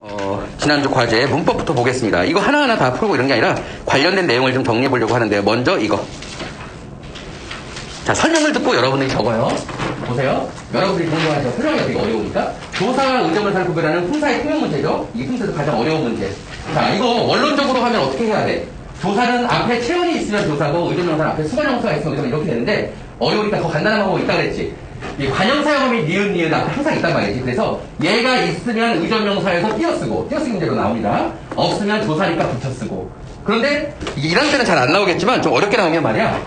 어, 지난주 과제 문법부터 보겠습니다. 이거 하나하나 다 풀고 이런 게 아니라 관련된 내용을 좀 정리해 보려고 하는데요. 먼저 이거. 자, 설명을 듣고 여러분들이 적어요. 보세요. 여러분들이 공부하죠. 설명이 되게 어려우니까. 조사와 의정을사를 구별하는 품사의 통용 문제죠. 이 품사도 가장 어려운 문제. 자, 이거 원론적으로 하면 어떻게 해야 돼? 조사는 앞에 체온이 있으면 조사고 의정명사는 앞에 수관형사가 있으면 의정 이렇게 되는데 어려우니까 더 간단한 방법이 있다 그랬지. 이 관형사용음이 니은 니은 앞에 항상 있단 말이지. 그래서 얘가 있으면 의정명사에서 띄어쓰고 띄어쓰기 문제로 나옵니다. 없으면 조사니까 붙여쓰고. 그런데 이랑 때는 잘 안 나오겠지만 좀 어렵게 나오면 말이야.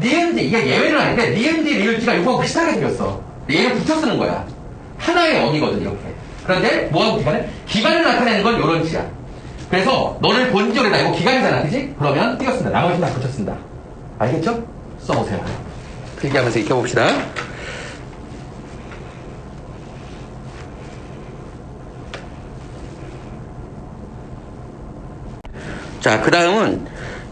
니은지 이게 예외는 아닌데 니은지 리을지가 이거하고 비슷하게 생겼어. 얘를 붙여 쓰는 거야. 하나의 어미거든 이렇게. 그런데 뭐하고 기간을? 기간을 나타내는 건 요런 지야. 그래서 너를 본지 오래다 이거 기간이잖아, 그지? 그러면 쓴다. 나머지는 다 쓴다. 알겠죠? 써보세요. 필기하면서 익혀봅시다. 자, 그 다음은,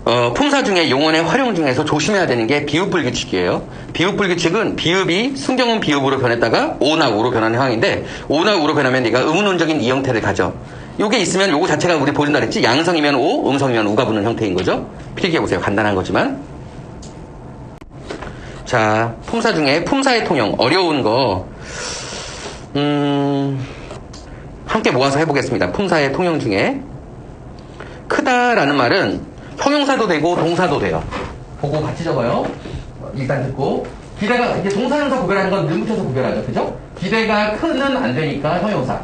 어, 품사 중에 용언의 활용 중에서 조심해야 되는 게 비읍불 규칙이에요. 비읍불 규칙은 비읍이 순경은 비읍으로 변했다가 오나 우로 변하는 형인데, 오나 우로 변하면 네가 의문론적인 이 형태를 가져. 요게 있으면 요거 자체가 우리 보인다 그랬지? 양성이면 오, 음성이면 우가 붙는 형태인 거죠? 필기해 보세요. 간단한 거지만. 자, 품사 중에 품사의 통용, 어려운 거, 음, 함께 모아서 해보겠습니다. 품사의 통용 중에. 크다라는 말은 형용사도 되고 동사도 돼요. 보고 같이 적어요. 일단 듣고 기대가 이제 동사형사 구별하는 건는 붙여서 구별하죠, 그죠? 기대가 크는 안 되니까 형용사.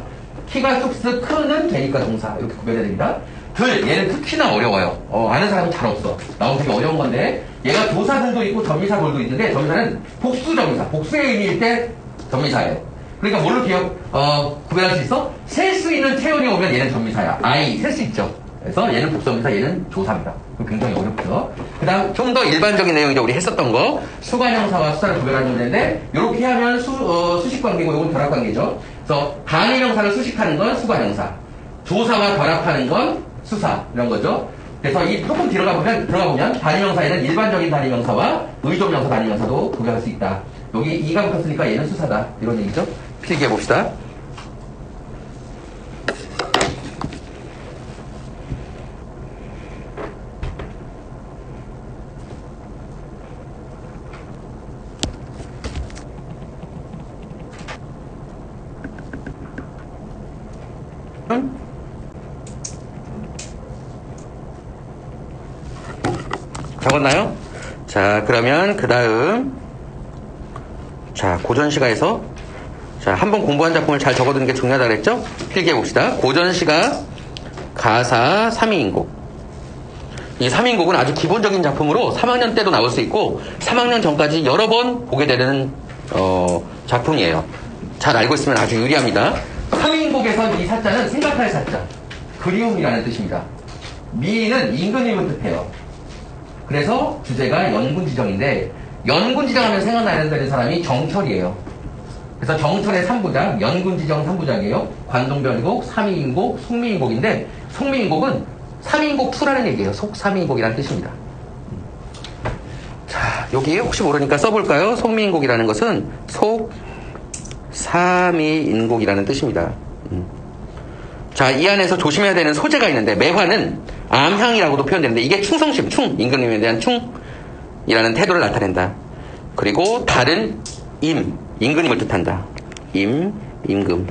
키가 쑥스 크는 되니까 동사 이렇게 구별해야 됩니다. 들 얘는 특히나 어려워요. 어, 아는 사람은 잘 없어. 나오기 어려운 건데 얘가 조사들도 있고 전미사들도 있는데 전미사는 복수 전미사, 복수의 의미일 때 전미사예요. 그러니까 뭘로 기억 어, 구별할 수 있어? 셀 수 있는 태연이 오면 얘는 전미사야. 아이 셀 수 있죠. 그래서 얘는 복수입니다. 얘는 조사입니다. 굉장히 어렵죠. 그 다음, 좀 더 일반적인 내용이죠. 우리 했었던 거. 수관형사와 수사를 구별하는 문제인데, 이렇게 하면 수, 어, 수식 관계고, 이건 결합 관계죠. 그래서, 단일형사를 수식하는 건 수관형사. 조사와 결합하는 건 수사. 이런 거죠. 그래서 이 조금 들어가 보면, 들어가 보면, 단일형사에는 일반적인 단일형사와 의존형사 단일형사도 구별할 수 있다. 여기 이가 붙었으니까 얘는 수사다. 이런 얘기죠. 필기해 봅시다. 적었나요? 자, 그러면 그 다음, 자, 고전시가에서, 자, 한 번 공부한 작품을 잘 적어두는 게 중요하다 그랬죠? 필기해 봅시다. 고전시가 가사 3위인곡. 이 3인곡은 아주 기본적인 작품으로 3학년 때도 나올 수 있고 3학년 전까지 여러 번 보게 되는 어, 작품이에요. 잘 알고 있으면 아주 유리합니다. 3인곡에서 이 사자는 생각할 사자, 그리움이라는 뜻입니다. 미는 임금님을 뜻해요. 그래서 주제가 연군 지정인데 연군 지정하면 생각나는 되는 사람이 정철이에요. 그래서 정철의 3부작, 연군 지정 3부작이에요. 관동별곡, 삼위인곡, 송미인곡인데 송미인곡은 3인곡 2라는 얘기예요. 속 3인곡이라는 뜻입니다. 자, 여기 혹시 모르니까 써볼까요? 송미인곡이라는 것은 속 3위인곡이라는 뜻입니다. 음. 자, 이 안에서 조심해야 되는 소재가 있는데 매화는 암향이라고도 표현되는데 이게 충성심, 충, 임금님에 대한 충이라는 태도를 나타낸다. 그리고 달은 임, 임금님을 뜻한다. 임, 임금.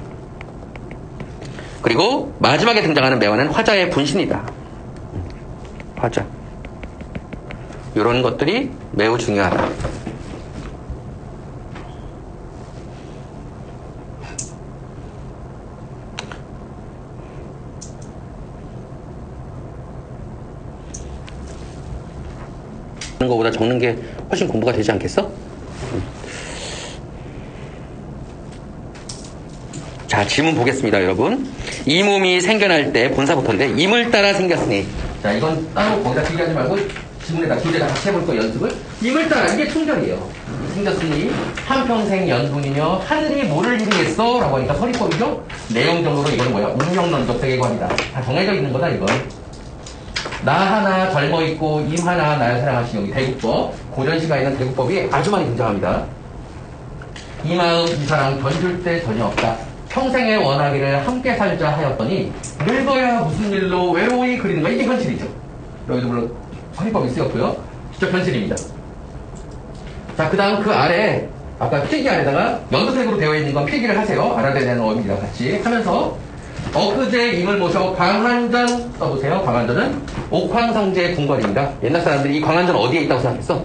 그리고 마지막에 등장하는 매화는 화자의 분신이다. 음, 화자. 이런 것들이 매우 중요하다. 하는 것보다 적는 게 훨씬 공부가 되지 않겠어? 음. 자, 질문 보겠습니다, 여러분. 이 몸이 생겨날 때 본사부터인데, 임을 따라 생겼으니. 자, 이건 따로 거기다 비교하지 말고, 질문에다 교재다 같이 해볼 거 연습을. 임을 따라, 이게 충절이에요. 생겼으니, 한평생 연분이며, 하늘이 뭐를 이루겠어? 라고 하니까 서리법이죠? 내용적으로 이거는 뭐야? 운명론적 세계관이다. 다 정해져 있는 거다, 이건. 나 하나 젊어 있고 임 하나 나를 사랑하신 여기 대국법 고전시가에 있는 대국법이 아주 많이 등장합니다. 이 마음 이 사랑 던질 때 전혀 없다. 평생의 원하기를 함께 살자 하였더니 늙어야 무슨 일로 외로이 그리는 가 이게 현실이죠. 여기도 물론 화해법이 쓰였고요. 직접 현실입니다. 자, 그 다음 그 아래 아까 필기 아래다가 연두색으로 되어 있는 건 필기를 하세요. 알아야 되는 어입니다. 같이 하면서 엊그제 임을 모셔 광안전 써보세요. 광안전은 옥황성제 궁궐입니다. 옛날 사람들이 이 광안전 어디에 있다고 생각했어?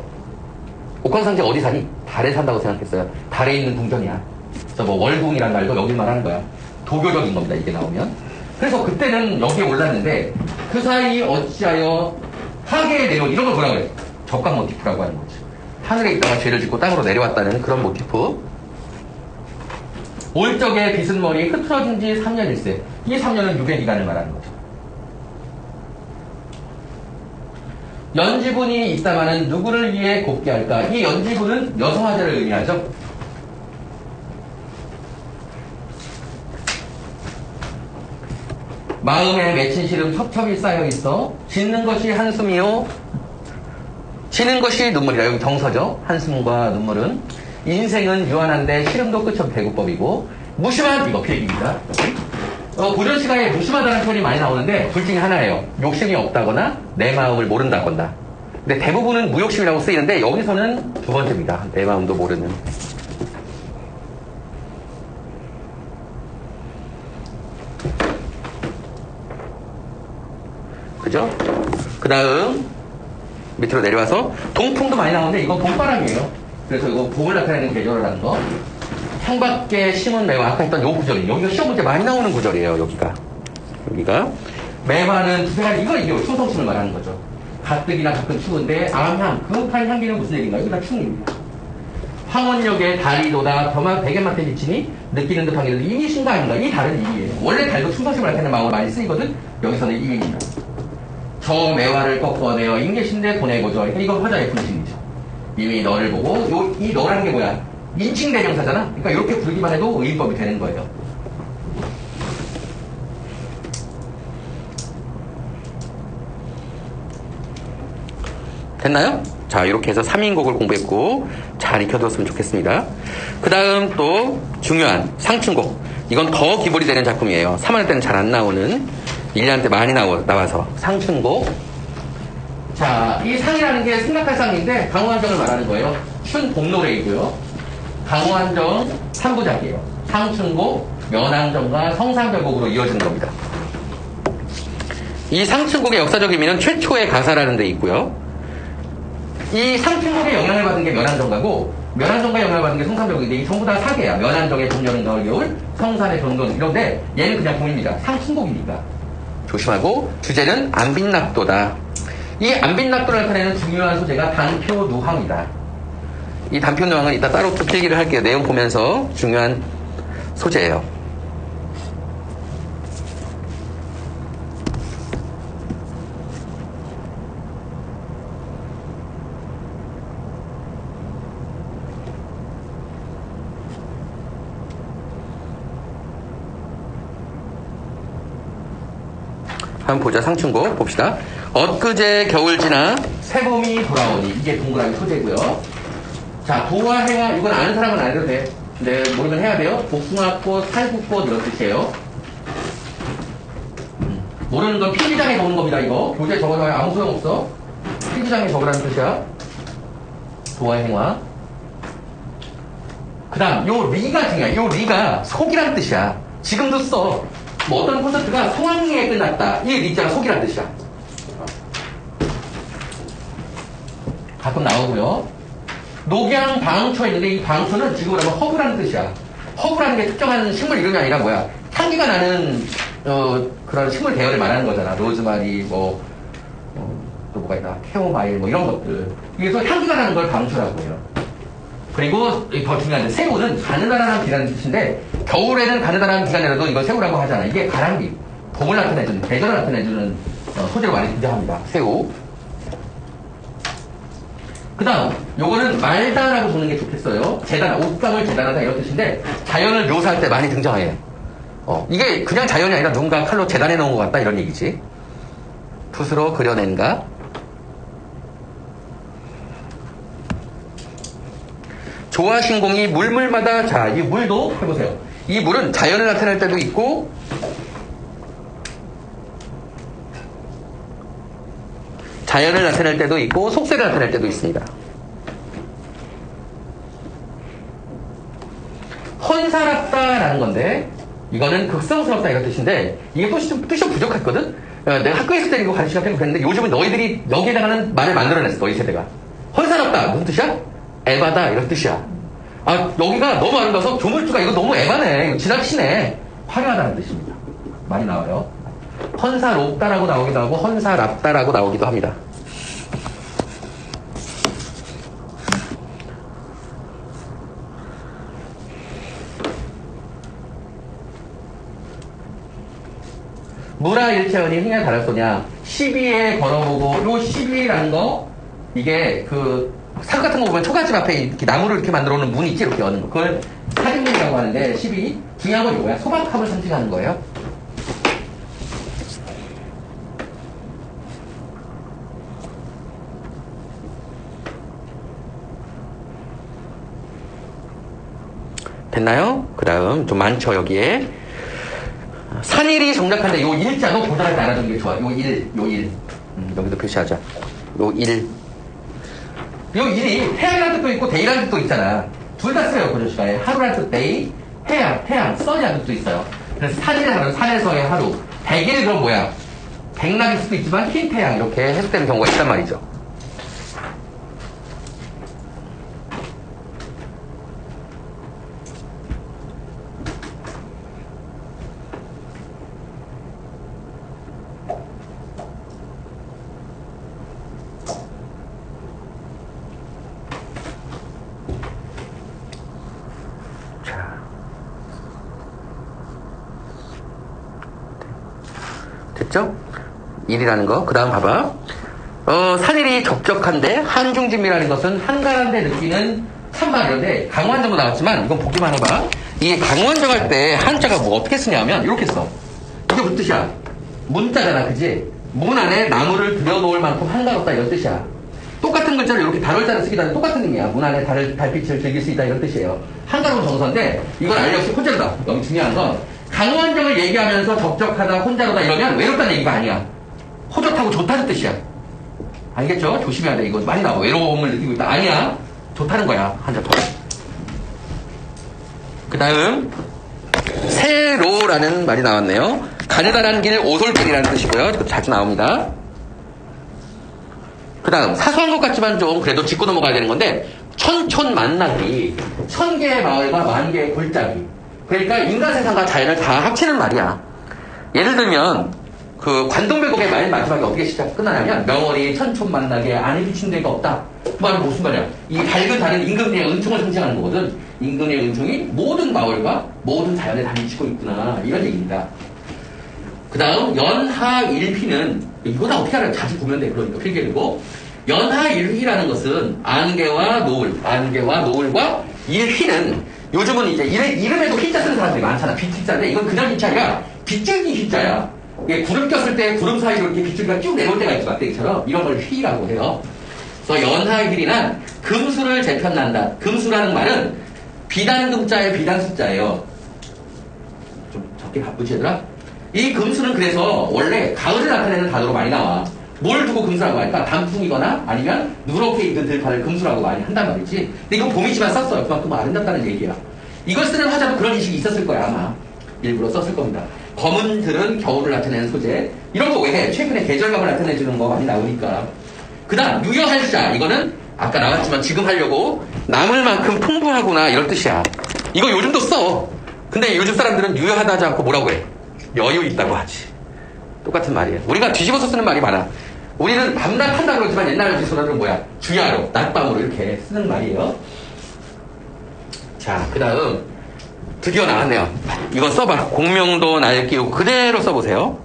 옥황상제 어디 사니? 달에 산다고 생각했어요. 달에 있는 궁전이야. 그래서 뭐 월궁이란 말도 여기만 하는 거야. 도교적인 겁니다. 이게 나오면. 그래서 그때는 여기에 올랐는데 그 사이 어찌하여 하계에 내려온 이런 걸 뭐라 그래? 적각 모티프라고 하는 거지. 하늘에 있다가 죄를 짓고 땅으로 내려왔다는 그런 모티프. 올 적에 빗은 머리 흐트러진 지 3년일세. 이 3년은 유배 기간을 말하는 거죠. 연지분이 있다마는 누구를 위해 곱게 할까? 이 연지분은 여성화자를 의미하죠. 마음에 맺힌 시름 첩첩이 쌓여 있어 짓는 것이 한숨이요. 쉬는 것이 눈물이라 여기 정서죠. 한숨과 눈물은 인생은 유한한데 시름도 끝은 배구법이고 무심한 이거 필기입니다. 어, 고전 시간에 무심하다는 표현이 많이 나오는데 둘 중에 하나예요. 욕심이 없다거나 내 마음을 모른다거나. 근데 대부분은 무욕심이라고 쓰이는데 여기서는 두 번째입니다. 내 마음도 모르는. 그죠? 그 다음 밑으로 내려와서 동풍도 많이 나오는데 이건 봄바람이에요. 그래서 이거 봄을 나타내는 계절이라는 거. 창밖에 심은 매화 아까 했던 요 구절이 여기가 시험 문제 많이 나오는 구절이에요. 여기가 여기가 매화는 두세가지 이거 이게 충성심을 말하는 거죠. 가뜩이나 가끔 추운데 암향 그윽한 향기는 무슨 얘기인가? 이거 다 충입니다. 달이 돋아 벼만 베개만테 비치니 느끼는 듯한 게 이미신가 아닌가? 이 달은 이미예요. 원래 달도 충성심을 나타내는 마음을 많이 쓰이거든. 여기서는 이미입니다. 저 매화를 꺾어내어 인계신데 보내고죠. 그러니까 이건 화자의 분신이죠. 이미 너를 보고 요, 이 너라는 게 뭐야? 인칭 대명사잖아. 그러니까 이렇게 부르기만 해도 의인법이 되는 거예요. 됐나요? 자, 이렇게 해서 3인곡을 공부했고 잘 익혀두었으면 좋겠습니다. 그 다음 또 중요한 상춘곡. 이건 더 기본이 되는 작품이에요. 3월 때는 잘 안 나오는 1년 때 많이 나오, 나와서 상춘곡. 자, 이 상이라는 게 생각할 상인데 강호한정을 말하는 거예요. 춘복노래이고요. 강호한정 3부작이에요. 상춘곡, 연항정과 성상별곡으로 이어지는 겁니다. 이 상춘곡의 역사적 의미는 최초의 가사라는 데 있고요. 이 상춘곡의 영향을 받은 게 면한정가고 면한정가 영향을 받은 게 성산벽인데 이 전부 다 사계야. 면한정의 봄, 여름, 가을, 겨울, 성산의 전동 이런데 얘는 그냥 봄입니다. 상춘곡이니까. 조심하고 주제는 안빈낙도다. 이 안빈낙도를 나타내는 중요한 소재가 단표누항이다. 이 단표누항은 이따 따로 또 필기를 할게요. 내용 보면서 중요한 소재예요. 한번 보자 상춘곡 봅시다. 엊그제 겨울 지나 새봄이 돌아오니 이게 동그라미 소재고요. 자 도와 행화 이건 아는 사람은 안 해도 돼. 근데 모르면 해야 돼요. 복숭아꽃, 살구꽃 이런 뜻이에요. 음, 모르는 건 필기장에 적는 겁니다. 이거 교재 적어놔야 아무 소용 없어. 필기장에 적으라는 뜻이야. 도와 행화. 그 다음, 요 리가 중요해. 요 리가 속이란 뜻이야. 지금도 써. 뭐 어떤 콘서트가 성황리에 끝났다. 이 리자가 속이란 뜻이야. 가끔 나오고요. 녹양 방초에 있는데 이 방초는 지금으로 하면 허브라는 뜻이야. 허브라는 게 특정한 식물 이름이 아니라 뭐야? 향기가 나는 어, 그런 식물 계열을 말하는 거잖아. 로즈마리, 뭐, 어, 또 뭐가 있나? 캐모마일, 뭐 이런 것들. 그래서 향기가 나는 걸 방초라고 해요. 그리고 더 중요한 게 새우는 가느다란 비라는 뜻인데 겨울에는 가느다란 비가 내려도 이걸 새우라고 하잖아. 이게 가랑비, 봄을 나타내주는, 계절을 나타내주는 어, 소재로 많이 등장합니다. 새우. 그 다음, 요거는 말다라고 보는 게 좋겠어요. 재단, 옷감을 재단하다 이런 뜻인데 자연을 묘사할 때 많이 등장해요. 어, 이게 그냥 자연이 아니라 누군가 칼로 재단해 놓은 것 같다 이런 얘기지. 붓으로 그려낸가? 조화신공이 물물마다 자 이 물도 해보세요. 이 물은 자연을 나타낼 때도 있고 자연을 나타낼 때도 있고 속세를 나타낼 때도 있습니다. 헌사랍다라는 건데 이거는 극성스럽다 이런 뜻인데 이게 뜻이 좀, 뜻이 좀 부족했거든? 어, 내가 학교에 있을 때 이거 가르치가 그랬는데 요즘은 너희들이 여기에다가는 말을 만들어냈어 너희 세대가. 헌사랍다! 무슨 뜻이야? 에바다! 이런 뜻이야. 아 여기가 너무 아름다워서 조물주가 이거 너무 에바네. 지나치네. 화려하다는 뜻입니다. 많이 나와요 헌사롭다라고 나오기도 하고 헌사랍다라고 나오기도 합니다. 무라 일체원이 흥야 다랄소냐? 12에 걸어보고 요 12라는 거 이게 그산 같은 거 보면 초가집 앞에 이렇게 나무를 이렇게 만들어 놓은 문이 있지? 이렇게 여는 거. 그걸 사진문이라고 하는데 12 중요한 건 이거야. 소박함을 상징하는 거예요 됐나요? 그 다음 좀 많죠 여기에 산일이 정작한데 요 일자도 때 알아두는 게 좋아. 요 일, 요 일. 음, 여기도 표시하자. 요 일. 요 일이 태양이라는 뜻도 있고 데이라는 뜻도 있잖아. 둘다 써요, 고조 시간에. 하루라는 뜻 데이, 태양, 태양, 써니라는 뜻도 있어요. 그래서 하루, 산에서의 하루. 백일 그럼 뭐야? 백락일 수도 있지만 흰 태양 이렇게 해석되는 경우가 있단 말이죠. 자. 됐죠? 일이라는 거. 그 다음 봐봐. 어, 산일이 적적한데, 한중짐이라는 것은 한가한데 느끼는 참말인데, 강원정도 나왔지만, 이건 보기만 해봐. 이게 강원정 할 때, 한자가 뭐 어떻게 쓰냐면, 이렇게 써. 이게 무슨 뜻이야? 문자잖아, 그지? 문 안에 나무를 들여놓을 만큼 한가롭다, 이런 뜻이야. 똑같은 글자를 이렇게 달월자를 쓰기도 하는 똑같은 의미야. 문 안에 달, 달빛을 즐길 수 있다, 이런 뜻이에요. 한가로운 정서인데, 이건 알력시 혼자로다. 여기 중요한 건, 강원정을 얘기하면서 적적하다, 혼자로다 이러면 외롭다는 얘기가 아니야. 호젓하고 좋다는 뜻이야. 알겠죠? 조심해야 돼. 이거 많이 나와. 외로움을 느끼고 있다. 아니야. 좋다는 거야. 한자 더. 그 다음, 세로라는 말이 나왔네요. 가느다란 길, 오솔길이라는 뜻이고요. 자주 나옵니다. 그 다음, 사소한 것 같지만 좀 그래도 짚고 넘어가야 되는 건데, 천촌 만나기. 천 개의 마을과 만 개의 골짜기. 그러니까 인간 세상과 자연을 다 합치는 말이야. 예를 들면, 그 관동배곡의 맨 마지막에 어떻게 시작 끝나냐면 명월이 천촌 만나게 안에 비친 데가 없다. 그 말은 무슨 말이야? 이 밝은 달은 임금의 은총을 상징하는 거거든. 임금의 은총이 모든 마을과 모든 자연에 다 미치고 있구나 이런 얘기입니다. 그 다음 연하일피는 이거 다 어떻게 알아요? 자주 보면 돼 그러니까 필기고 연하일휘라는 것은 안개와 노을, 안개와 노을과 일휘는 요즘은 이제 이름, 이름에도 휘자 쓰는 사람들이 많잖아. 빛자인데 이건 그냥 아니라 빗줄기 휘자야. 이게 구름 꼈을 때 구름 사이로 이렇게 빗줄기가 쭉 내려올 때가 있죠. 막대기처럼 이런 걸 휘라고 해요. 그래서 연하일휘는 금수를 재편난다. 금수라는 말은 비단 금자의 비단 숫자예요. 좀 적게 바쁘지 얘들아? 이 금수는 그래서 원래 가을을 나타내는 단어로 많이 나와. 뭘 두고 금수라고 할까? 단풍이거나 아니면 누렇게 익은 들판을 금수라고 많이 한단 말이지. 근데 이건 봄이지만 썼어요. 그만큼 아름답다는 얘기야. 이걸 쓰는 화자도 그런 인식이 있었을 거야, 아마. 일부러 썼을 겁니다. 검은 들은 겨울을 나타내는 소재. 이런 거 왜 해? 최근에 계절감을 나타내주는 거 많이 나오니까. 그 다음, 유여할자. 이거는 아까 나왔지만 지금 하려고 남을 만큼 풍부하구나 이런 뜻이야. 이거 요즘도 써. 근데 요즘 사람들은 유여하다 하지 않고 뭐라고 해? 여유 있다고 하지. 똑같은 말이에요. 우리가 뒤집어서 쓰는 말이 많아. 우리는 밤낮 한다고 그러지만 옛날 지소나들은 뭐야? 주야로, 낮밤으로 이렇게 쓰는 말이에요. 자, 그 다음. 드디어 나왔네요. 이거 써봐. 공명도 날 끼우고 그대로 써보세요.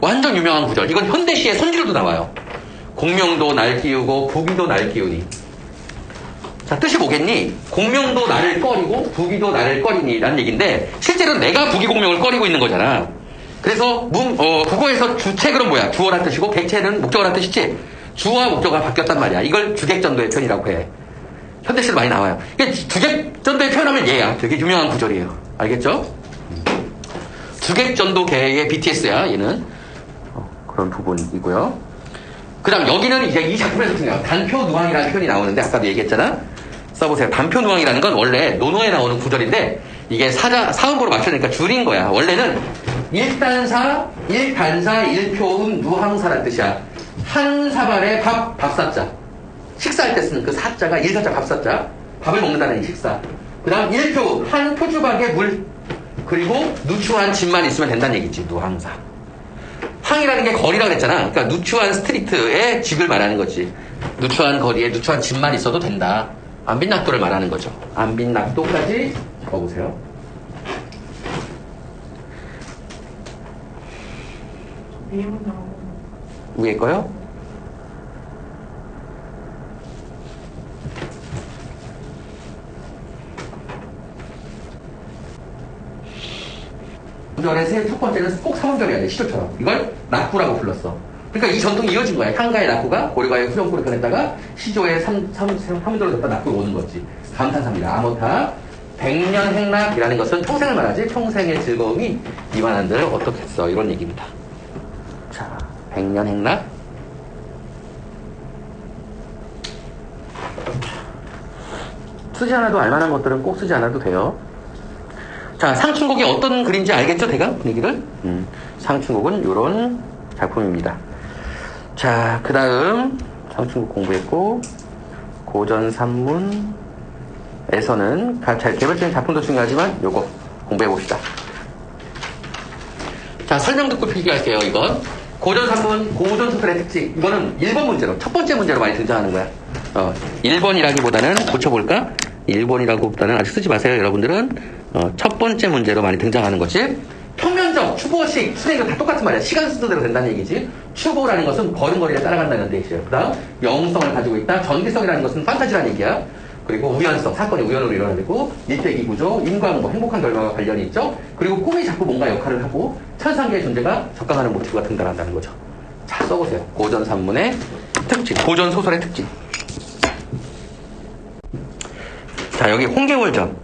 완전 유명한 구절. 이건 현대시의 손질도 나와요. 공명도 날 끼우고 부기도 날 끼우니. 자, 뜻이 뭐겠니? 공명도 나를 꺼리고 부기도 나를 꺼리니 라는 얘기인데 실제로 내가 부기 공명을 꺼리고 있는 거잖아. 그래서 문, 어, 국어에서 주체그은 뭐야? 주어란 뜻이고 객체는 목적어란 뜻이지? 주어와 목적어가 바뀌었단 말이야. 이걸 주객전도의 편이라고 해. 현대시도 많이 나와요. 이게 주객전도의 표현하면 얘야. 되게 유명한 구절이에요. 알겠죠? 주객전도계의 BTS야, 얘는. 어, 그런 부분이고요. 그 다음, 여기는 이제 이 작품에서 중요해요. 단표 누항이라는 표현이 나오는데, 아까도 얘기했잖아? 써보세요. 단표 누항이라는 건 원래 논어에 나오는 구절인데, 이게 사자, 사음보로 맞춰니까 줄인 거야. 원래는 일단사, 일단사, 일표음, 누항사란 뜻이야. 한 사발에 밥, 밥사자. 식사할 때 쓰는 그 사자가 일사자 밥사자. 밥을 먹는다는 이 식사. 그 다음 일표, 한 표주박에 물. 그리고 누추한 집만 있으면 된다는 얘기지, 누항사. 항이라는 게 거리라고 했잖아. 그러니까 누추한 스트리트의 집을 말하는 거지. 누추한 거리에 누추한 집만 있어도 된다. 안빈낙도를 말하는 거죠. 안빈낙도까지 적어보세요. 위에 거요? 절의 세 첫 번째는 꼭 사원절이어야 돼, 시조처럼. 이걸 낙구라고 불렀어. 그러니까 이 전통이 이어진 거야. 향가의 낙구가 고려가의 후렴구를 변했다가 시조의 삼, 삼, 삼문절로 됐다 낙구로 오는 거지. 감탄사입니다. 아모타. 백년 행락이라는 것은 평생을 말하지 평생의 즐거움이 이만한들 어떻겠어. 이런 얘기입니다. 자, 백년 행락. 쓰지 않아도 알만한 것들은 꼭 쓰지 않아도 돼요. 자, 상춘곡이 어떤 글인지 알겠죠, 대강 분위기를? 음, 상춘곡은 이런 작품입니다. 자, 그 다음 상춘곡 공부했고 고전 산문에서는 가- 잘 개발적인 작품도 중요하지만 요거 공부해 봅시다. 자, 설명 듣고 필기할게요, 이건. 고전 산문, 고전 소설의 특징. 이거는 1번 문제로, 첫 번째 문제로 많이 등장하는 거야. 어, 1번이라기보다는, 고쳐볼까? 1번이라기보다는 아직 쓰지 마세요, 여러분들은. 어, 첫 번째 문제로 많이 등장하는 것이 평면적, 추보식, 수행이 다 똑같은 말이야. 시간 순서대로 된다는 얘기지. 추보라는 것은 걸음걸이를 따라간다는 뜻이에요. 그 다음, 영성을 가지고 있다. 전기성이라는 것은 판타지라는 얘기야. 그리고 우연성, 사건이 우연으로 일어나고 일대기 구조, 인과응보, 행복한 결과와 관련이 있죠. 그리고 꿈이 자꾸 뭔가 역할을 하고 천상계의 존재가 적강하는 모티브가 등장한다는 거죠. 자, 써보세요. 고전 산문의 특징, 고전 소설의 특징. 자, 여기 홍계월전.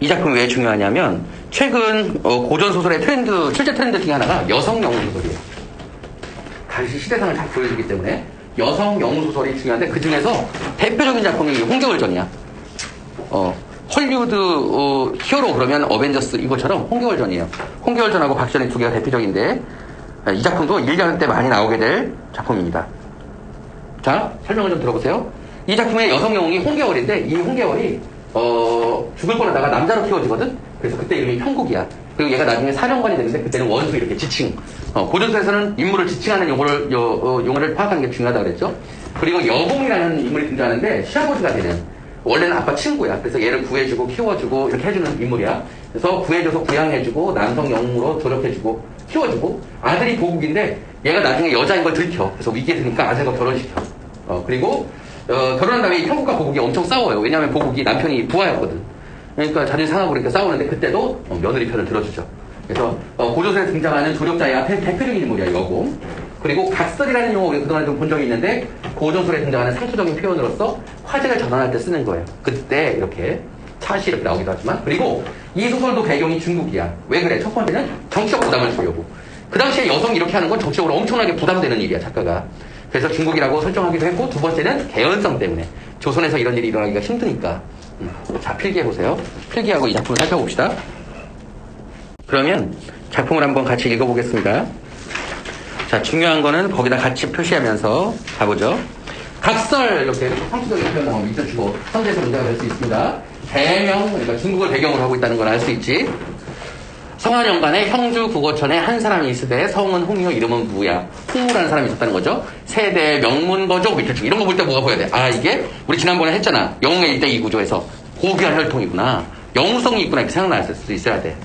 이 작품이 왜 중요하냐면 최근 어, 고전 소설의 트렌드, 실제 트렌드 중에 하나가 여성 영웅 소설이에요. 다시 시대상을 잘 보여주기 때문에 여성 영웅 소설이 중요한데 그 중에서 대표적인 작품이 이 홍계월전이야. 어, 헐리우드 어, 히어로 그러면 어벤져스 이것처럼 홍계월전이에요. 홍계월전하고 박전의 두 개가 대표적인데 아, 이 작품도 1년 때 많이 나오게 될 작품입니다. 자, 설명을 좀 들어보세요. 이 작품의 여성 영웅이 홍계월인데 이 홍계월이 어, 죽을 뻔하다가 남자로 키워지거든. 그래서 그때 이름이 형국이야. 그리고 얘가 나중에 사령관이 되는데 그때는 원수 이렇게 지칭. 어, 고전서에서는 인물을 지칭하는 용어를 요, 어, 용어를 파악하는 게 중요하다 그랬죠. 그리고 여공이라는 인물이 등장하는데 시아버지가 되는 원래는 아빠 친구야. 그래서 얘를 구해주고 키워주고 이렇게 해주는 인물이야. 그래서 구해줘서 부양해주고 남성 영웅으로 조력해주고 키워주고 아들이 보국인데 얘가 나중에 여자인 걸 들켜. 그래서 위기에 드니까 아들과 결혼시켜. 어, 그리고 어, 결혼한 다음에 형국과 보국이 엄청 싸워요. 왜냐하면 보국이 남편이 부하였거든. 그러니까 자존심 상하고 이렇게 싸우는데 그때도 어, 며느리 편을 들어주죠. 그래서 어, 고조선에 등장하는 조력자의 앞에 대표적인 인물이야 여고. 그리고 각설이라는 용어 우리 그동안 좀본 적이 있는데 고전설에 등장하는 상투적인 표현으로서 화제를 전환할 때 쓰는 거예요. 그때 이렇게 차시 이렇게 나오기도 하지만 그리고 이 소설도 배경이 중국이야. 왜 그래? 첫 번째는 정치적 부담을 주려고. 그 당시에 여성이 이렇게 하는 건 정치적으로 엄청나게 부담되는 일이야 작가가. 그래서 중국이라고 설정하기도 했고 두 번째는 개연성 때문에 조선에서 이런 일이 일어나기가 힘드니까. 음. 자 필기해 보세요. 필기하고 이 작품을 살펴봅시다. 그러면 작품을 한번 같이 읽어보겠습니다. 자, 중요한 거는 거기다 같이 표시하면서 가보죠. 각설, 이렇게 상투적인 표현 나오면 밑줄 주고 선제에서 문제가 될 수 있습니다. 대명, 그러니까 중국을 배경으로 하고 있다는 걸 알 수 있지. 성한연간에 형주 국어천에 한 사람이 있으되 성은 홍이요 이름은 무야. 홍무라는 사람이 있었다는 거죠. 세대 명문 거족 밑줄 주 이런 거 볼 때 뭐가 보여야 돼? 아 이게 우리 지난번에 했잖아. 영웅의 일대기 구조에서 고귀한 혈통이구나. 영웅성이 있구나 이렇게 생각날 수 있어야 돼.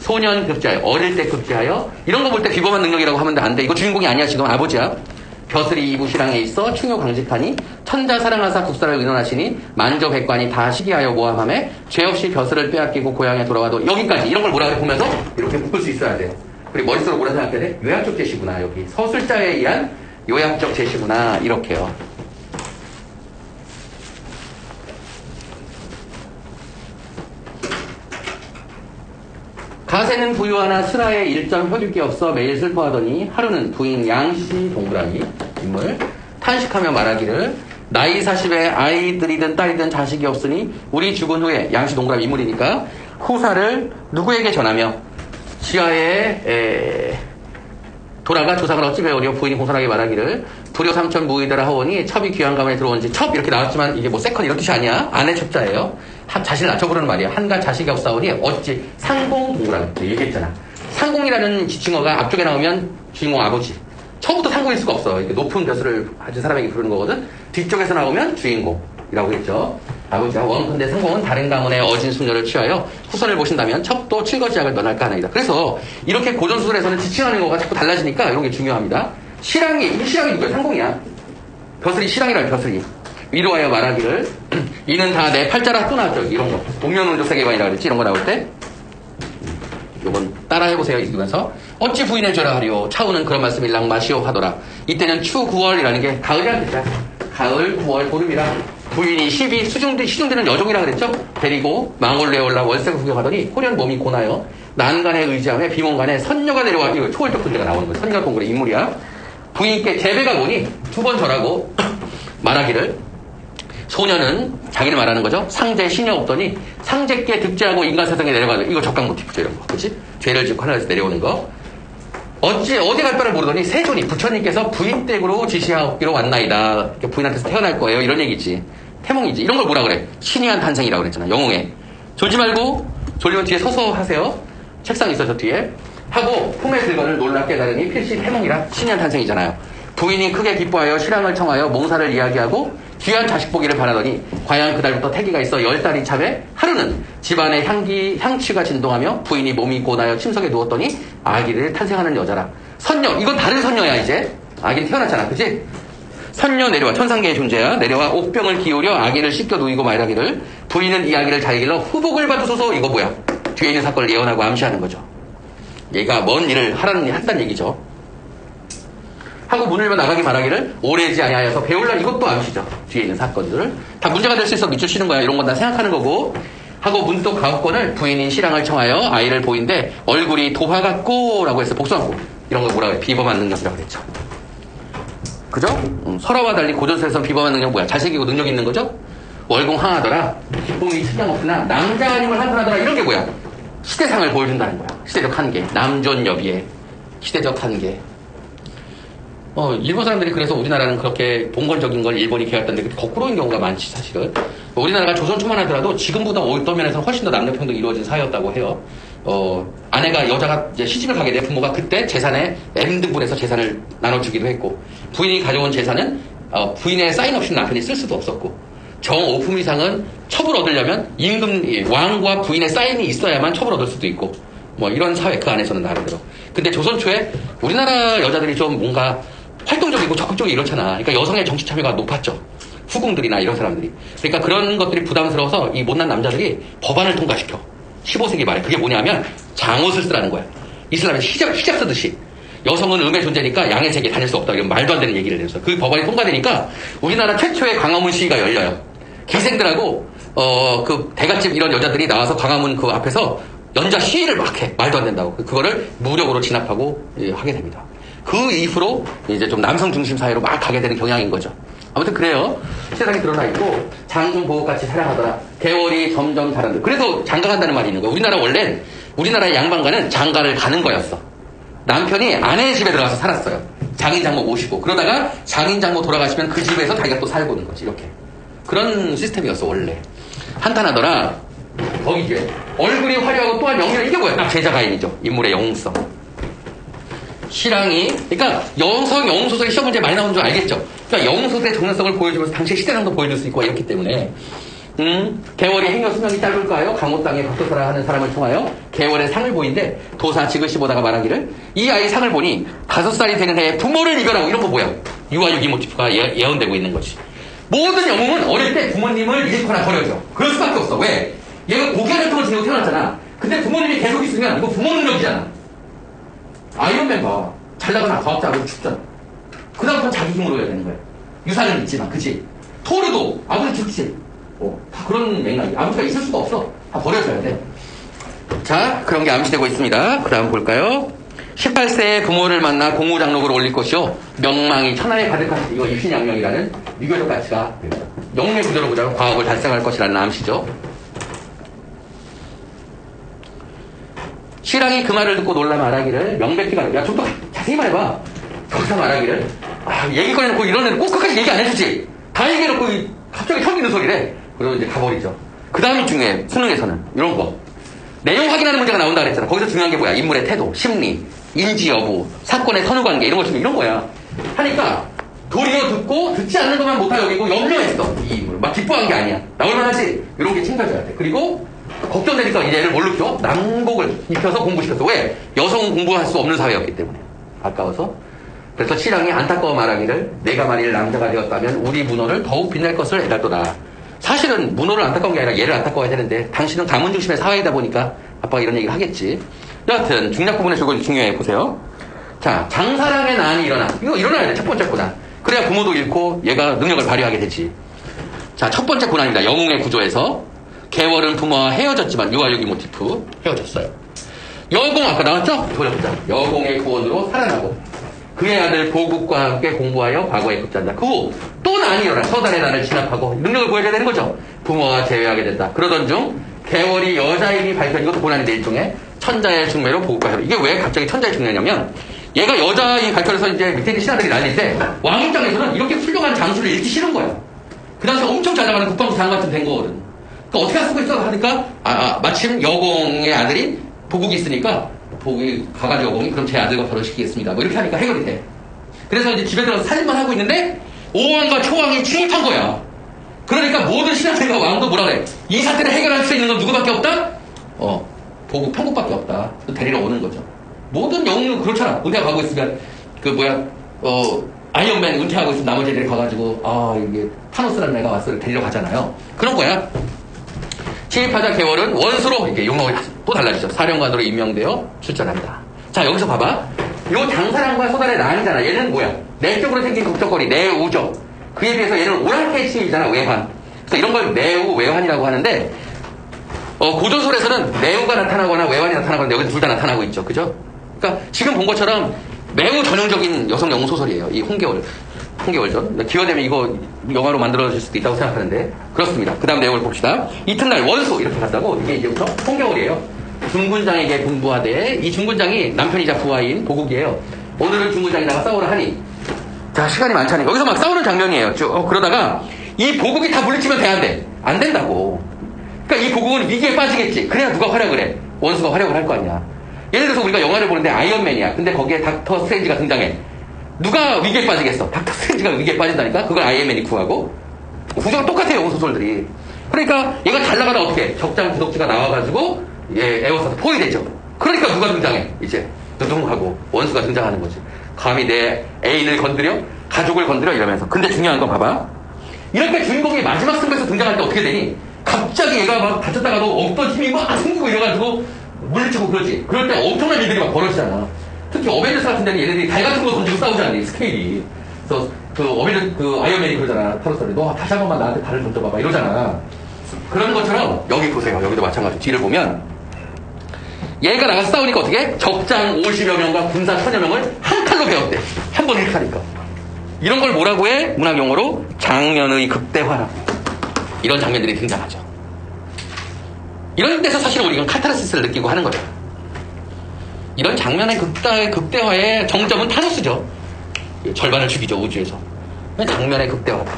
소년 급제하여 어릴 때 급제하여 이런 거 볼 때 비범한 능력이라고 하면 안 돼. 이거 주인공이 아니야 지금 아버지야. 벼슬이 이부시랑에 있어 충효 강직하니 천자 사랑하사 국사를 의논하시니 만저 백관이 다 시기하여 모함함에 죄 없이 벼슬을 빼앗기고 고향에 돌아와도 여기까지 이런 걸 뭐라 그래 보면서 이렇게 묶을 수 있어야 돼요. 그리고 머릿속으로 뭐라 생각해야 돼? 요약적 제시구나 여기 서술자에 의한 요약적 제시구나 이렇게요. 낮에는 부유하나 슬하에 일점 게 없어 매일 슬퍼하더니 하루는 부인 양씨 동그라미 인물. 탄식하며 말하기를 나이 40에 아이들이든 딸이든 자식이 없으니 우리 죽은 후에 양씨 동그라미 인물이니까 후사를 누구에게 전하며? 지하에 에, 돌아가 조상을 어찌 배우려 부인이 공손하게 말하기를 불효 삼천 무의대라 하오니 첩이 귀한 가문에 들어온지 첩 이렇게 나왔지만 이게 뭐 세컨 이런 뜻이 아니야? 아내 첩자예요 한, 자신을 낮춰 부르는 말이야 한가 자식이 없사오니 어찌 상공 동그라미 얘기했잖아. 상공이라는 지칭어가 앞쪽에 나오면 주인공 아버지. 처음부터 상공일 수가 없어. 이렇게 높은 벼슬을 가진 사람에게 부르는 거거든. 뒤쪽에서 나오면 주인공이라고 했죠. 아버지와 원컨대 상공은 다른 가문의 어진 숙녀를 취하여 후손을 보신다면 첩도 칠거지약을 면할까 하나이다 그래서 이렇게 고전수술에서는 지칭하는 거가 자꾸 달라지니까 이런 게 중요합니다. 실랑이 이 실랑이 누구야? 상공이야. 벼슬이 실랑이라는 벼슬이 위로하여 말하기를 이는 다 내 팔자라 또 나왔죠. 이런 거. 동면운조 세계관이라 그랬지? 이런 거 나올 때? 요건 따라해보세요 읽으면서. 어찌 부인을 줘라 하리오? 차우는 그런 말씀 일랑 마시오 하더라. 이때는 추 9월이라는 게 가을이라는 뜻이야. 가을 9월 보름이라. 부인이 12 수중되, 시중되는 여종이라 그랬죠? 데리고 망올레 올라 월세 구경하더니 호련 몸이 고나요. 난간에 의지함에 비몽간에 선녀가 내려와 이거 초월적 존재가 나오는 거야. 선녀 동굴의 인물이야. 부인께 제배가 보니 두 번 절하고 말하기를 소녀는 자기를 말하는 거죠. 상제 신여 없더니 상제께 득제하고 인간 세상에 내려가는 이거 적강 모티프죠 이런 거, 그렇지? 죄를 짓고 하늘에서 내려오는 거. 어찌 어디 갈 바를 모르더니 세존이 부처님께서 부인 댁으로 지시하기로 왔나이다. 부인한테서 태어날 거예요. 이런 얘기지. 태몽이지. 이런 걸 뭐라 그래? 신이한 탄생이라고 그랬잖아. 영웅에. 졸지 말고 졸리면 뒤에 서서 하세요. 책상 있어 저 뒤에. 하고 품에 들거를 놀랍 깨달으니 필시 태몽이라 신이한 탄생이잖아요. 부인이 크게 기뻐하여 신랑을 청하여 몽사를 이야기하고 귀한 자식 보기를 바라더니 과연 그달부터 태기가 있어 열 달이 참에 하루는 집안의 향기 향취가 진동하며 부인이 몸이 고나여 침석에 누웠더니 아기를 탄생하는 여자라. 선녀 이건 다른 선녀야 이제. 아기는 태어났잖아 그지 선녀 내려와 천상계의 존재야. 내려와 옥병을 기울여 아기를 씻겨 누이고 말하기를 부인은 이 아기를 잘 길러 후복을 받으소서. 이거 뭐야? 뒤에 있는 사건을 예언하고 암시하는 거죠. 얘가 먼 일을 하라는 한다는 얘기죠 하고 문을 열며 나가기 바라기를 오래지 아니하여서 배울라 이것도 암시죠. 뒤에 있는 사건들을 다 문제가 될 수 있어 밑줄 치는 거야. 이런 건 다 생각하는 거고 하고 문득 가옥권을 부인인 신랑을 청하여 아이를 보인데 얼굴이 도화 같고 라고 해서 복수하고 이런 거 뭐라 그래 비범한 능력이라고 그랬죠. 그죠? 음, 설화와 달리 고전서에서 비범한 능력 뭐야? 잘생기고 능력 있는 거죠? 월공항하더라 기쁨이 측량없으나 남자 아님을 한탄하더라 이런 게 뭐야? 시대상을 보여준다는 거야. 시대적 한계, 남존 여비의 시대적 한계. 어, 일본 사람들이 그래서 우리나라는 그렇게 봉건적인 걸 일본이 개혁했던데 그게 거꾸로인 경우가 많지 사실은. 우리나라가 조선 초만 하더라도 지금보다 어떤 면에서 훨씬 더 남녀평등이 이루어진 사회였다고 해요. 어, 아내가 여자가 이제 시집을 가게 돼 부모가 그때 재산에 M등분해서 재산을 나눠주기도 했고 부인이 가져온 재산은 어, 부인의 사인 없이는 남편이 쓸 수도 없었고 정 5품 이상은 첩을 얻으려면 임금 이 왕과 부인의 사인이 있어야만 첩을 얻을 수도 있고 뭐 이런 사회 그 안에서는 나름대로. 근데 조선 초에 우리나라 여자들이 좀 뭔가 활동적이고 적극적이고 이렇잖아. 그러니까 여성의 정치 참여가 높았죠. 후궁들이나 이런 사람들이. 그러니까 그런 것들이 부담스러워서 이 못난 남자들이 법안을 통과시켜. 15세기 말에. 그게 뭐냐면 장옷을 쓰라는 거야. 이슬람의 히잡, 히잡 쓰듯이. 여성은 음의 존재니까 양의 세계에 다닐 수 없다. 이런 말도 안 되는 얘기를 해서 그 법안이 통과되니까 우리나라 최초의 광화문 시위가 열려요. 기생들하고 어 그 대갓집 이런 여자들이 나와서 광화문 그 앞에서 연자 시위를 막 해. 말도 안 된다고. 그거를 무력으로 진압하고 예, 하게 됩니다. 그 이후로 이제 좀 남성 중심 사회로 막 가게 되는 경향인 거죠. 아무튼 그래요. 세상에 드러나 있고 장군 보호같이 사랑하더라. 개월이 점점 자란다. 그래서 장가 간다는 말이 있는 거예요. 우리나라 원래 우리나라의 양반가는 장가를 가는 거였어. 남편이 아내 집에 들어가서 살았어요. 장인 장모 모시고 그러다가 장인 장모 돌아가시면 그 집에서 자기가 또 살고 있는 거지 이렇게 그런 시스템이었어 원래 한탄하더라 거기 이제 얼굴이 화려하고 또한 명령 이게 뭐야 딱 제자가인이죠 인물의 영웅성 실황이 그러니까 영성 영웅소설이 시험 문제 많이 나오는 줄 알겠죠 그러니까 영웅소설의 정연성을 보여주면서 당시의 시대상도 보여줄 수 있고 이렇기 때문에 음, 개월이 행여 수명이 짧을까요? 강호 땅에 박도사라 하는 사람을 통하여 개월의 상을 보인데 도사 지그시 보다가 말하기를 이 아이 상을 보니 다섯 살이 되는 해에 부모를 이별하고 이런 거 뭐야? 유아유기 모티프가 예, 예언되고 있는 거지. 모든 영웅은 어릴 때 부모님을 잃거나 버려져. 그럴 수밖에 없어. 왜? 얘가 고개를 통을 지고 태어났잖아. 근데 부모님이 계속 있으면 이거 부모 능력이잖아. 아이언맨 봐. 잘 나가나 과학자하고 죽잖아. 그 다음부터 자기 힘으로 해야 되는 거야. 유산은 있지만, 그치? 토르도 아버지 죽지. 어, 다 그런 맥락이. 아버지가 있을 수가 없어. 다 버려줘야 돼. 자, 그런 게 암시되고 있습니다. 그 다음 볼까요? 18세에 부모를 만나 공무장록으로 올릴 것이요. 명망이 천하에 가득한 이거 입신양명이라는 유교적 가치가 영웅의 구조로 보자면 과학을 달성할 것이라는 암시죠. 신랑이 그 말을 듣고 놀라 말하기를 명백히가 야좀 더 자세히 말해봐. 거기서 말하기를 아 얘기 꺼내놓고 이런 애는 꼭 끝까지 얘기 안 해주지. 다 얘기해놓고 이- 갑자기 처음 있는 소리래. 그리고 이제 가버리죠. 그 다음이 중요해. 수능에서는 이런 거. 내용 확인하는 문제가 나온다 그랬잖아. 거기서 중요한 게 뭐야? 인물의 태도, 심리, 인지 여부, 사건의 선후 관계 이런 것 중에 이런 거야. 하니까 도리어 듣고 듣지 않는 것만 못하 여기고 염려했어. 이 인물. 막 기뻐한 게 아니야. 나올만 하지? 이런 게 챙겨줘야 돼. 그리고 걱정되니까 이제 얘를 뭘로 켜? 남복을 입혀서 공부시켰어. 왜? 여성 공부할 수 없는 사회였기 때문에. 아까워서. 그래서 신랑이 안타까워 말하기를 내가 만일 남자가 되었다면 우리 문호를 더욱 빛날 것을 해달도다. 사실은 문호를 안타까운 게 아니라 얘를 안타까워야 되는데 당신은 가문 중심의 사회이다 보니까 아빠가 이런 얘기를 하겠지. 여하튼 중략 부분에 저거 중요해 보세요. 자 장사랑의 난이 일어나. 이거 일어나야 돼 첫 번째 고난. 그래야 부모도 잃고 얘가 능력을 발휘하게 되지. 자 첫 번째 고난입니다. 영웅의 구조에서 개월은 부모와 헤어졌지만 유아유기 모티프 헤어졌어요. 여공 아까 나왔죠? 돌려보자. 여공의 구원으로 살아나고 그의 아들 보국과 함께 공부하여 과거에 급제한다. 그 후또 일어나 서단의 난을 진압하고 능력을 보여줘야 되는 거죠. 부모와 재회하게 된다. 그러던 중 개월이 여자임이 밝혀진 것도 고난인데 일종의 천자의 중매로 보국과 혈. 이게 왜 갑자기 천자의 중매냐면 얘가 여자임이 밝혀져서 이제 밑에 있는 신하들이 난리인데 왕 입장에서는 이렇게 훌륭한 장수를 잃기 싫은 거야. 그 당시 엄청 잘 나가는 국방부 장관 같은 된 거거든. 그러니까 어떻게 할 수가 있어 하니까 아, 아, 마침 여공의 아들이 보국이 있으니까 보국이 가가지 여공이 그럼 제 아들과 결혼시키겠습니다. 뭐 이렇게 하니까 해결이 돼. 그래서 이제 집에 들어서 살인만 하고 있는데 오왕과 초왕이 침입한 거야. 그러니까 모든 신하들과 왕도 뭐라 그래? 이 사태를 해결할 수 있는 건 누구밖에 없다? 어, 보국 평국밖에 없다. 그 데리러 오는 거죠. 모든 영웅은 그렇잖아. 은퇴 가고 있으면 그 뭐야 어 아이언맨 은퇴하고 있으면 나머지 애들이 가가지고 아 이게 타노스라는 애가 왔어 데리러 가잖아요. 그런 거야. 침입하자 개월은 원수로 이렇게 용어가 또 달라지죠. 사령관으로 임명되어 출전한다. 자 여기서 봐봐. 요 장사랑과 소달의 난이잖아. 얘는 뭐야? 내적으로 생긴 국적거리 내우죠. 그에 비해서 얘는 오약해 침이잖아 외환. 그래서 이런 걸 내우 외환이라고 하는데 어, 고조설에서는 내우가 나타나거나 외환이 나타나거나 여기 둘 다 나타나고 있죠. 그죠? 그러니까 지금 본 것처럼 매우 전형적인 여성 영웅 소설이에요. 이 홍계월. 홍계월전. 기회되면 이거 영화로 만들어질 수도 있다고 생각하는데 그렇습니다. 그 다음 내용을 봅시다. 이튿날 원수 이렇게 갔다고 이게 이제부터 홍계월이에요. 중군장에게 분부하되 이 중군장이 남편이자 부하인 보국이에요. 오늘은 중군장이다가 싸우라 하니 자 시간이 많잖아요. 여기서 막 싸우는 장면이에요. 쭉 어, 그러다가 이 보국이 다 물리치면 돼안 돼? 안 된다고. 그러니까 이 보국은 위기에 빠지겠지. 그래야 누가 활약을 해? 원수가 활약을 할 거 아니야. 예를 들어서 우리가 영화를 보는데 아이언맨이야. 근데 거기에 닥터 스트레인지가 등장해. 누가 위기에 빠지겠어? 닥터 스트레인지가 위기에 빠진다니까? 그걸 아이언맨이 구하고. 구조가 똑같아요, 소설들이. 그러니까 얘가 잘 나가다 어떻게? 적장 구독지가 나와가지고 얘 에어사도 포위되죠. 그러니까 누가 등장해? 이제 두둥하고 원수가 등장하는 거지. 감히 내 애인을 건드려? 가족을 건드려? 이러면서. 근데 중요한 건 봐봐. 이렇게 주인공이 마지막 승부에서 등장할 때 어떻게 되니? 갑자기 얘가 막 다쳤다가도 없던 힘이 막 생기고 이래가지고 물리치고 그러지. 그럴 때 엄청난 일들이 막 벌어지잖아. 특히 어벤져스 같은 데는 얘네들이 달 같은 거 던지고 싸우잖아, 이 스케일이. 그래서 그 어벤져, 그 아이언맨이 그러잖아. 타로스한테. 너 다시 한 번만 나한테 달을 던져봐봐. 이러잖아. 그런 것처럼 여기 보세요. 여기도 마찬가지. 뒤를 보면 얘가 나가서 싸우니까 어떻게? 해? 적장 50여 명과 군사 1000여 명을 한 칼로 베었대. 한번 이렇게 하니까. 이런 걸 뭐라고 해? 문학 용어로 장면의 극대화. 이런 장면들이 등장하죠. 이런 데서 사실 우리가 카타르시스를 느끼고 하는 거죠. 이런 장면의 극대, 극대화의 정점은 타노스죠. 절반을 죽이죠, 우주에서. 장면의 극대화다.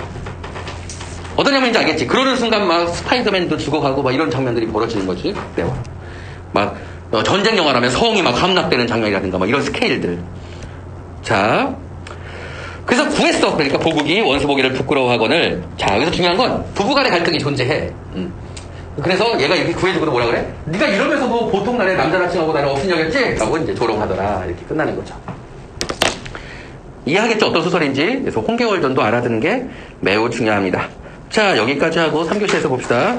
어떤 장면인지 알겠지? 그러는 순간 막 스파이더맨도 죽어가고 막 이런 장면들이 벌어지는 거지, 극대화. 막 어, 전쟁 영화라면 성이 막 함락되는 장면이라든가 막 이런 스케일들. 자, 그래서 구했어. 그러니까 보국이 원수보기를 부끄러워하거늘. 자, 여기서 중요한 건 부부간의 갈등이 존재해. 음. 그래서 얘가 이렇게 구해주고도 뭐라 그래? 네가 이러면서 뭐 보통 날에 남자라 칭하고 나를 업신여겼지? 라고 이제 조롱하더라. 이렇게 끝나는 거죠. 이해하겠죠? 어떤 소설인지. 그래서 홍계월전도 알아듣는 게 매우 중요합니다. 자, 여기까지 하고 3교시에서 봅시다.